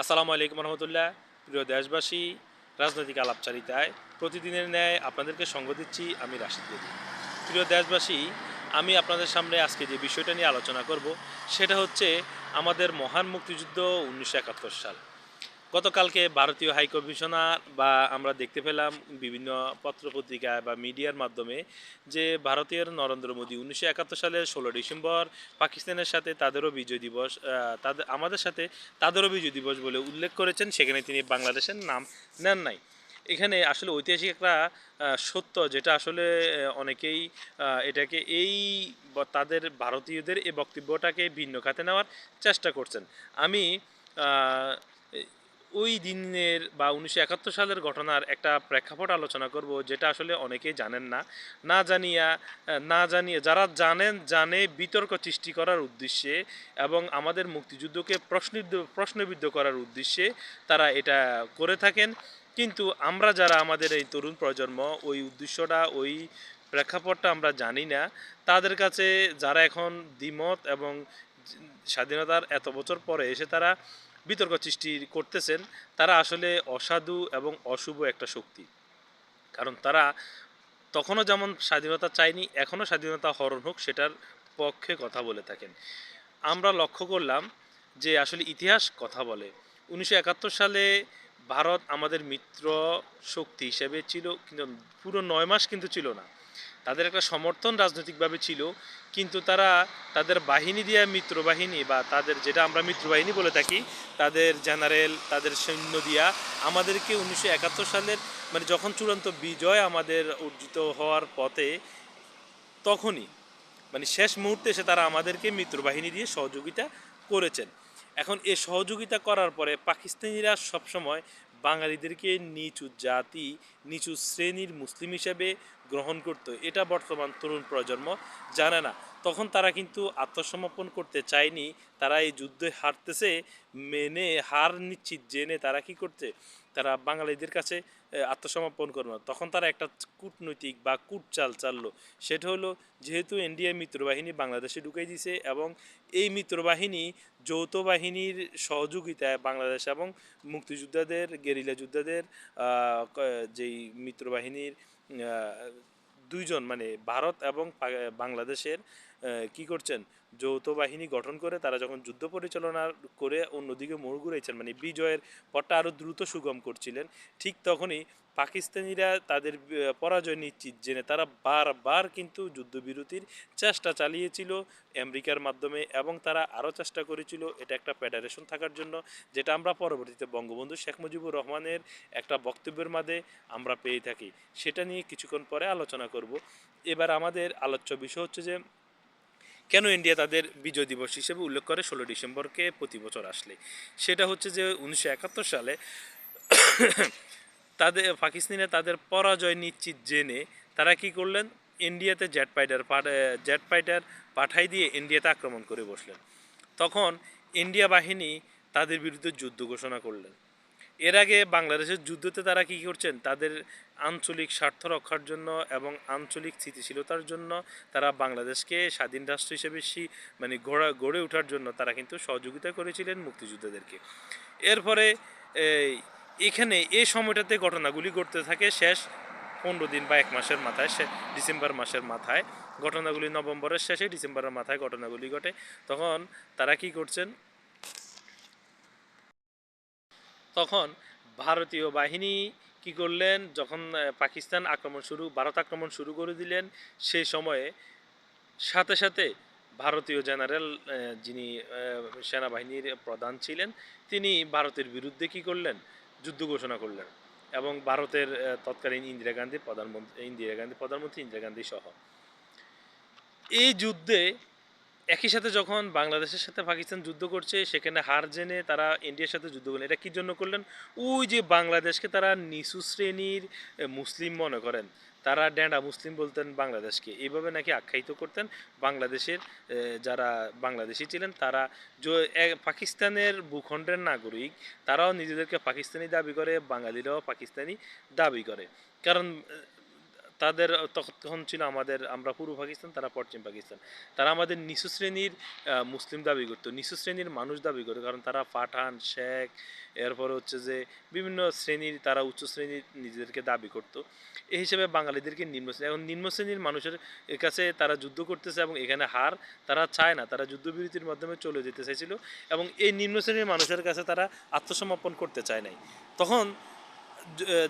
আসসালামু আলাইকুম রহমতুল্লাহ। প্রিয় দেশবাসী, রাজনৈতিক আলাপচারিতায় প্রতিদিনের ন্যায় আপনাদেরকে সঙ্গ দিচ্ছি আমি রাশিদ দেবী প্রিয় দেশবাসী, আমি আপনাদের সামনে আজকে যে বিষয়টা নিয়ে আলোচনা করব, সেটা হচ্ছে আমাদের মহান মুক্তিযুদ্ধ উনিশশো একাত্তর সাল। গতকালকে ভারতীয় হাই কমিশনার বা আমরা দেখতে পেলাম বিভিন্ন পত্রপত্রিকায় বা মিডিয়ার মাধ্যমে যে ভারতীয় নরেন্দ্র মোদী উনিশশো একাত্তর সালের ষোলো ডিসেম্বর পাকিস্তানের সাথে তাদেরও বিজয় দিবস তাদের, আমাদের সাথে তাদেরও বিজয় দিবস বলে উল্লেখ করেছেন। সেখানে তিনি বাংলাদেশের নাম নেন নাই। এখানে আসলে ঐতিহাসিক একটা সত্য যেটা আসলে অনেকেই এটাকে এই তাদের ভারতীয়দের এই বক্তব্যটাকে ভিন্ন খাতে নেওয়ার চেষ্টা করছেন। আমি ওই দিনের বা উনিশশো একাত্তর সালের ঘটনার একটা প্রেক্ষাপট আলোচনা করব, যেটা আসলে অনেকেই জানেন না। না জানিয়া, না জানিয়ে, যারা জানেন, জানে বিতর্ক সৃষ্টি করার উদ্দেশ্যে এবং আমাদের মুক্তিযুদ্ধকে প্রশ্নিদ্ধ, প্রশ্নবিদ্ধ করার উদ্দেশ্যে তারা এটা করে থাকেন। কিন্তু আমরা যারা আমাদের এই তরুণ প্রজন্ম, ওই উদ্দেশ্যটা, ওই প্রেক্ষাপটটা আমরা জানি না। তাদের কাছে যারা এখন দ্বিমত এবং স্বাধীনতার এত বছর পরে এসে তারা বিতর্ক সৃষ্টি করতেছেন, তারা আসলে অসাধু এবং অশুভ একটা শক্তি। কারণ তারা তখনও যেমন স্বাধীনতা চায়নি, এখনও স্বাধীনতা হরণ হোক সেটার পক্ষে কথা বলে থাকেন। আমরা লক্ষ্য করলাম যে আসলে ইতিহাস কথা বলে। উনিশশো একাত্তর সালে ভারত আমাদের মিত্র শক্তি হিসেবে ছিল, কিন্তু পুরো নয় মাস কিন্তু ছিল না। তাদের একটা সমর্থন রাজনৈতিকভাবে ছিল, কিন্তু তারা তাদের বাহিনী দিয়ে মিত্র বাহিনী বা তাদের যেটা আমরা মিত্র বাহিনী বলে থাকি, তাদের জেনারেল, তাদের সৈন্য দিয়া আমাদেরকে উনিশশো একাত্তর সালের মানে যখন চূড়ান্ত বিজয় আমাদের অর্জিত হওয়ার পথে, তখনই মানে শেষ মুহূর্তে এসে তারা আমাদেরকে মিত্রবাহিনী দিয়ে সহযোগিতা করেছেন। এখন এ সহযোগিতা করার পরে পাকিস্তানিরা সবসময় বাঙালিদেরকে নিচু জাতি, নিচু শ্রেণির মুসলিম হিসেবে গ্রহণ করত। এটা বর্তমান তরুণ প্রজন্ম জানে না। তখন তারা কিন্তু আত্মসমর্পণ করতে চায়নি। তারা এই যুদ্ধে হারতেছে, মেনে, হার নিশ্চিত, জেনে তারা কি করতে তারা বাঙালিদের কাছে আত্মসমর্পণ করবে তখন তারা একটা কূটনৈতিক বা কূটচাল চাললো। সেটা হলো, যেহেতু ইন্ডিয়া মিত্রবাহিনী বাংলাদেশে ঢুকাই দিছে এবং এই মিত্রবাহিনী যৌথ বাহিনীর সহযোগিতায় বাংলাদেশ এবং মুক্তিযোদ্ধাদের, গেরিলা যোদ্ধাদের যেই মিত্রবাহিনীর দুইজন মানে ভারত এবং বাংলাদেশের কি করছেন? যৌথ বাহিনী গঠন করে তারা যখন যুদ্ধ পরিচালনা করে অন্যদিকে মোড় ঘুরেছেন মানে বিজয়ের পথটা আরও দ্রুত সুগম করছিলেন, ঠিক তখনই পাকিস্তানিরা তাদের পরাজয় নিশ্চিত জেনে তারা বারবার কিন্তু যুদ্ধবিরতির চেষ্টা চালিয়েছিল আমেরিকার মাধ্যমে এবং তারা আরও চেষ্টা করেছিল এটা একটা ফেডারেশন থাকার জন্য, যেটা আমরা পরবর্তীতে বঙ্গবন্ধু শেখ মুজিবুর রহমানের একটা বক্তব্যের মাঝে আমরা পেয়ে থাকি। সেটা নিয়ে কিছুক্ষণ পরে আলোচনা করব। এবার আমাদের আলোচ্য বিষয় হচ্ছে যে, কেন ইন্ডিয়া তাদের বিজয় দিবস হিসেবে উল্লেখ করে ষোলো ডিসেম্বরকে প্রতি বছর আসলে? সেটা হচ্ছে যে উনিশশো একাত্তর সালে তাদের পাকিস্তানে তাদের পরাজয় নিশ্চিত জেনে তারা কি করলেন? ইন্ডিয়াতে জেট ফাইটার জেট ফাইটার পাঠাই দিয়ে ইন্ডিয়াতে আক্রমণ করে বসলেন। তখন ইন্ডিয়া বাহিনী তাদের বিরুদ্ধে যুদ্ধ ঘোষণা করলেন। এর আগে বাংলাদেশের যুদ্ধতে তারা কি করছেন? তাদের আঞ্চলিক স্বার্থ রক্ষার জন্য এবং আঞ্চলিক স্থিতিশীলতার জন্য তারা বাংলাদেশকে স্বাধীন রাষ্ট্র হিসেবে মানে গড়া গড়ে ওঠার জন্য তারা কিন্তু সহযোগিতা করেছিলেন মুক্তিযোদ্ধাদেরকে। এরপরে এই, এখানে এই সময়টাতে ঘটনাগুলি ঘটতে থাকে শেষ পনেরো দিন বা এক মাসের মাথায় ডিসেম্বর মাসের মাথায়। ঘটনাগুলি নভেম্বরের শেষে ডিসেম্বরের মাথায় ঘটনাগুলি ঘটে। তখন তারা কি করছেন? তখন ভারতীয় বাহিনী কি করলেন? যখন পাকিস্তান আক্রমণ শুরু, ভারত আক্রমণ শুরু করে দিলেন সেই সময়ে সাথে সাথে ভারতীয় জেনারেল যিনি সেনাবাহিনীর প্রধান ছিলেন, তিনি ভারতের বিরুদ্ধে কি করলেন? যুদ্ধ ঘোষণা করলেন এবং ভারতের তৎকালীন ইন্দিরা গান্ধী প্রধানমন্ত্রী ইন্দিরা গান্ধী প্রধানমন্ত্রী, ইন্দিরা গান্ধী সহ। এই যুদ্ধে একই সাথে যখন বাংলাদেশের সাথে পাকিস্তান যুদ্ধ করছে, সেখানে হার জেনে তারা ইন্ডিয়ার সাথে যুদ্ধ করলেন। এটা কী জন্য করলেন? ওই যে বাংলাদেশকে তারা নিচু শ্রেণির মুসলিম মনে করেন। তারা ড্যান্ডা মুসলিম বলতেন বাংলাদেশকে। এইভাবে নাকি আখ্যায়িত করতেন। বাংলাদেশের যারা বাংলাদেশি ছিলেন, তারা পাকিস্তানের ভূখণ্ডের নাগরিক, তারাও নিজেদেরকে পাকিস্তানি দাবি করে, বাঙালিরাও পাকিস্তানি দাবি করে। কারণ তাদের তখন ছিল আমাদের, আমরা পূর্ব পাকিস্তান, তারা পশ্চিম পাকিস্তান। তারা আমাদের নিচু শ্রেণির মুসলিম দাবি করতো। নিচু শ্রেণির মানুষ দাবি করতো কারণ তারা পাঠান, শেখ, এরপর হচ্ছে যে বিভিন্ন শ্রেণির, তারা উচ্চ শ্রেণির নিজেদেরকে দাবি করতো। এই হিসেবে বাঙালিদেরকে নিম্ন শ্রেণি, এখন নিম্ন শ্রেণির মানুষের কাছে তারা যুদ্ধ করতেছে এবং এখানে হার তারা চায় না। তারা যুদ্ধবিরতির মাধ্যমে চলে যেতে চাইছিল এবং এই নিম্ন শ্রেণির মানুষের কাছে তারা আত্মসমর্পণ করতে চায় নাই। তখন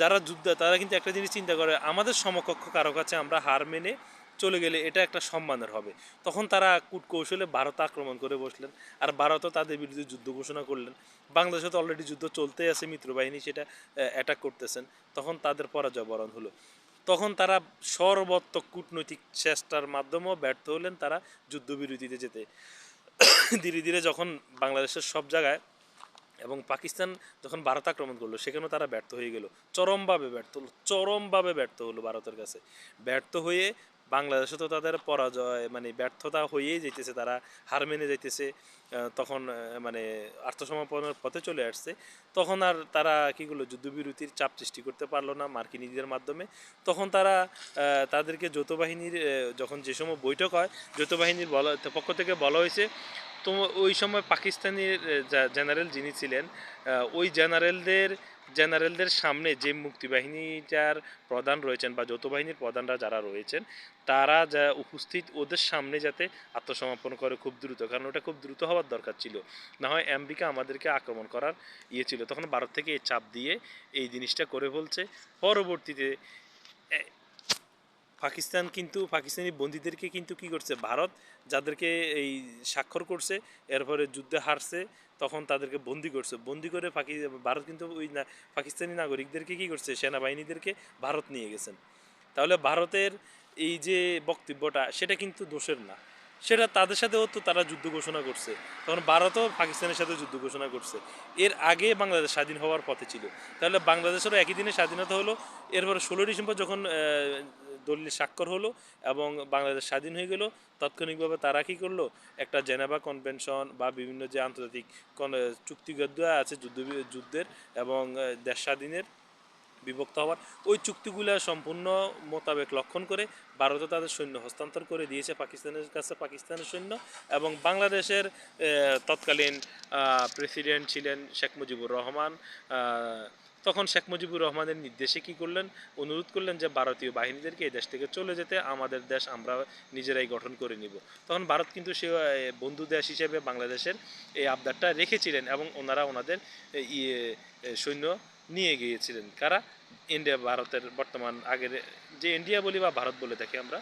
যারা যুদ্ধ, তারা কিন্তু একটা জিনিস চিন্তা করে, আমাদের সমকক্ষ কারও কাছে আমরা হার মেনে চলে গেলে এটা একটা সম্মানের হবে। তখন তারা কূট কৌশলে ভারত আক্রমণ করে বসলেন, আর ভারতও তাদের বিরুদ্ধে যুদ্ধ ঘোষণা করলেন। বাংলাদেশে তো অলরেডি যুদ্ধ চলতেই আছে, মিত্রবাহিনী সেটা অ্যাটাক করতেছেন। তখন তাদের পরাজয় বরণ হলো। তখন তারা সর্বাত্মক কূটনৈতিক চেষ্টার মাধ্যমেও ব্যর্থ হলেন তারা যুদ্ধবিরতিতে যেতে। ধীরে ধীরে যখন বাংলাদেশের সব জায়গায় এবং পাকিস্তান যখন ভারত আক্রমণ করল, সেখানেও তারা ব্যর্থ হয়ে গেল। চরমভাবে ব্যর্থ হলো, চরমভাবে ব্যর্থ হলো ভারতের কাছে। ব্যর্থ হয়ে বাংলাদেশে তো তাদের পরাজয় মানে ব্যর্থতা হয়েই যেতেছে তারা হার মেনে যাইতেছে আহ, তখন মানে আত্মসমর্পণের পথে চলে আসছে। তখন আর তারা কি করল যুদ্ধবিরতির চাপ সৃষ্টি করতে পারল না মার্কিনীদের মাধ্যমে। তখন তারা তাদেরকে যৌথ বাহিনীর যখন যে সময় বৈঠক হয় যৌথ বাহিনীর বলা পক্ষ থেকে বলা হয়েছে তো ওই সময় পাকিস্তানের জেনারেল যিনি ছিলেন ওই জেনারেলদের জেনারেলদের সামনে যে মুক্তিবাহিনীটার প্রধান রয়েছেন বা যৌথ বাহিনীর প্রধানরা যারা রয়েছেন, তারা যা উপস্থিত ওদের সামনে যাতে আত্মসমর্পণ করে খুব দ্রুত, কারণ ওটা খুব দ্রুত হওয়ার দরকার ছিল। না হয় আমেরিকা আমাদেরকে আক্রমণ করার ইয়ে ছিল, তখন ভারত থেকে এই চাপ দিয়ে এই জিনিসটা করে বলছে পরবর্তীতে পাকিস্তান কিন্তু, পাকিস্তানি বন্দীদেরকে কিন্তু কি করছে? ভারত যাদেরকে এই স্বাক্ষর করছে, এরপরে যুদ্ধে হারছে, তখন তাদেরকে বন্দি করছে। বন্দি করে পাকি, ভারত কিন্তু ওই পাকিস্তানি নাগরিকদেরকে কি করছে? সেনাবাহিনীদেরকে ভারত নিয়ে গেছেন তাহলে ভারতের এই যে বক্তব্যটা, সেটা কিন্তু দোষের না। সেটা তাদের সাথেও তো তারা যুদ্ধ ঘোষণা করছে। তখন ভারতও পাকিস্তানের সাথে যুদ্ধ ঘোষণা করছে। এর আগে বাংলাদেশ স্বাধীন হওয়ার পথে ছিল। তাহলে বাংলাদেশেরও একই দিনে স্বাধীনতা হলো। এরপরে ষোলো ডিসেম্বর যখন দলিল স্বাক্ষর হলো এবং বাংলাদেশ স্বাধীন হয়ে গেল। তাৎক্ষণিকভাবে তারা কী করল? একটা জেনেভা কনভেনশন বা বিভিন্ন যে আন্তর্জাতিক চুক্তিবদ্ধ আছে যুদ্ধ যুদ্ধের এবং দেশ স্বাধীনের বিভক্ত হওয়ার, ওই চুক্তিগুলো সম্পূর্ণ মোতাবেক লক্ষণ করে ভারতও তাদের সৈন্য হস্তান্তর করে দিয়েছে পাকিস্তানের কাছে, পাকিস্তানের সৈন্য এবং বাংলাদেশের তৎকালীন প্রেসিডেন্ট ছিলেন শেখ মুজিবুর রহমান। তখন শেখ মুজিবুর রহমানের নির্দেশে কি করলেন? অনুরোধ করলেন যে ভারতীয় বাহিনীদেরকে এই দেশ থেকে চলে যেতে, আমাদের দেশ আমরা নিজেরাই গঠন করে নিব। তখন ভারত কিন্তু সে বন্ধু দেশ হিসেবে বাংলাদেশের এই আবদারটা রেখেছিলেন এবং ওনারা ওনাদের ইয়ে সৈন্য নিয়ে গিয়েছিলেন। কারা? ইন্ডিয়া, ভারতের বর্তমান আগের, যে ইন্ডিয়া বলি বা ভারত বলে থাকি আমরা,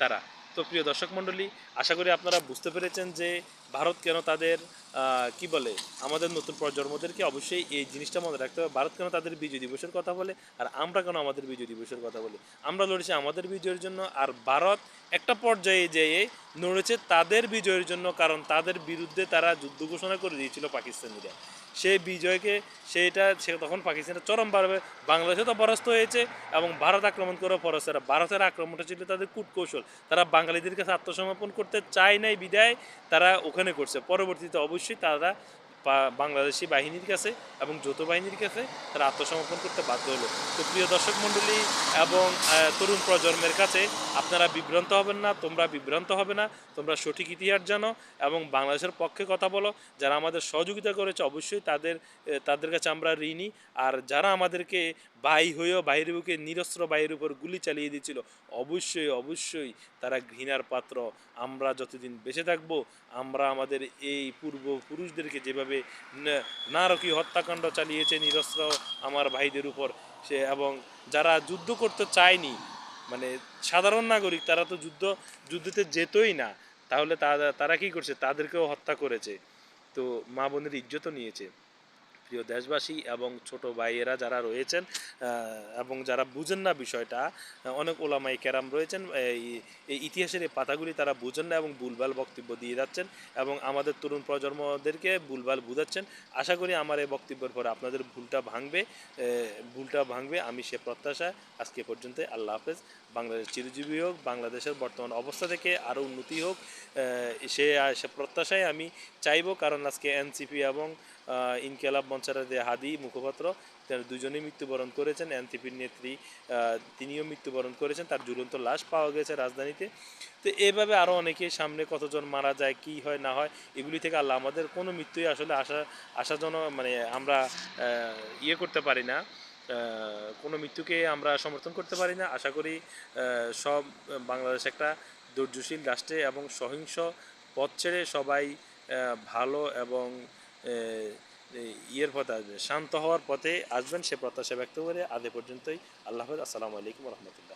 তারা। তো প্রিয় দর্শক মণ্ডলী, আশা করি আপনারা বুঝতে পেরেছেন যে ভারত কেন তাদের কি বলে, আমাদের নতুন প্রজন্মদেরকে অবশ্যই এই জিনিসটা মনে রাখতে হবে। ভারত কেন তাদের বিজয় দিবসের কথা বলে আর আমরা কেন আমাদের বিজয় দিবসের কথা বলি? আমরা লড়েছি আমাদের বিজয়ের জন্য আর ভারত একটা পর্যায়ে যেয়ে লড়েছে তাদের বিজয়ের জন্য কারণ তাদের বিরুদ্ধে তারা যুদ্ধ ঘোষণা করে দিয়েছিল পাকিস্তানিরা। সেই বিজয়কে সেইটা সে তখন পাকিস্তানের চরমভাবে বাংলাদেশে তো পরাস্ত হয়েছে এবং ভারত আক্রমণ করে পরাস্ত। ভারতের আক্রমণটা ছিল তাদের কূটকৌশল। তারা বাঙালিদের কাছে আত্মসমর্পণ করতে চায় নাই, বিদায় তারা ওখানে করছে। পরবর্তীতে অবশ্যই তারা বাংলাদেশি বাহিনীর কাছে এবং যৌথ বাহিনীর কাছে তারা আত্মসমর্পণ করতে বাধ্য হলো। তো প্রিয় দর্শক মণ্ডলী এবং তরুণ প্রজন্মের কাছে আপনারা বিভ্রান্ত হবেন না, তোমরা বিভ্রান্ত হবে না, তোমরা সঠিক ইতিহাস জানো এবং বাংলাদেশের পক্ষে কথা বলো। যারা আমাদের সহযোগিতা করেছে অবশ্যই তাদের তাদের কাছে আমরা ঋণী। আর যারা আমাদেরকে বাই হয়েও বাইরের বুকে নিরস্ত্র বাইরের উপর গুলি চালিয়ে দিয়েছিল, অবশ্যই অবশ্যই তারা ঘৃণার পাত্র। আমরা যতদিন বেঁচে থাকব, আমরা আমাদের এই পূর্বপুরুষদেরকে যেভাবে ন- নারকীয় হত্যাকাণ্ড চালিয়েছে নিরস্ত্র আমার ভাইদের উপর। সে এবং যারা যুদ্ধ করতে চায়নি মানে সাধারণ নাগরিক, তারা তো যুদ্ধ যুদ্ধতে যেতই না, তাহলে তারা তারা কি করছে? তাদেরকেও হত্যা করেছে। তো মা বোনের ইজ্জতও নিয়েছে। প্রিয় দেশবাসী এবং ছোট ভাইয়েরা যারা রয়েছেন এবং যারা বুঝেন না বিষয়টা অনেক ওলামাই ক্যারাম রয়েছেন, এই ইতিহাসের এই পাতাগুলি তারা বুঝেন না এবং ভুলভাল বক্তব্য দিয়ে যাচ্ছেন এবং আমাদের তরুণ প্রজন্মদেরকে ভুলভাল বুঝাচ্ছেন। আশা করি আমার এই বক্তব্যের পরে আপনাদের ভুলটা ভাঙবে ভুলটা ভাঙবে, আমি সে প্রত্যাশা আজকে পর্যন্ত আল্লাহ হাফেজ। বাংলাদেশ চিরজীবী হোক, বাংলাদেশের বর্তমান অবস্থা থেকে আরও উন্নতি হোক সে সে প্রত্যাশায় আমি চাইব, কারণ আজকে এনসিপি এবং ইনকেলাব মঞ্চের যে হাদি মুখপাত্র, তারা দুজনেই মৃত্যুবরণ করেছেন। এনসিপির নেত্রী তিনিও মৃত্যুবরণ করেছেন। তার ঝুলন্ত লাশ পাওয়া গেছে রাজধানীতে। তো এভাবে আরও অনেকে সামনে কতজন মারা যায়, কি হয়, না হয়, এগুলি থেকে আল্লাহ আমাদের কোনো মৃত্যুই আসলে আশা আশার জন্য মানে আমরা ইয়ে করতে পারি না। কোনো মৃত্যুকে আমরা সমর্থন করতে পারি না। আশা করি সব বাংলাদেশ একটা ধৈর্যশীল রাষ্ট্রে এবং সহিংস পথ ছেড়ে সবাই ভালো এবং ইয়ের পথে আসবে। শান্ত হওয়ার পথে আসবেন, সে প্রত্যাশা ব্যক্ত করে আদে পর্যন্তই। আল্লাহ আসসালামু আলাইকুম রহমতুল্লাহ।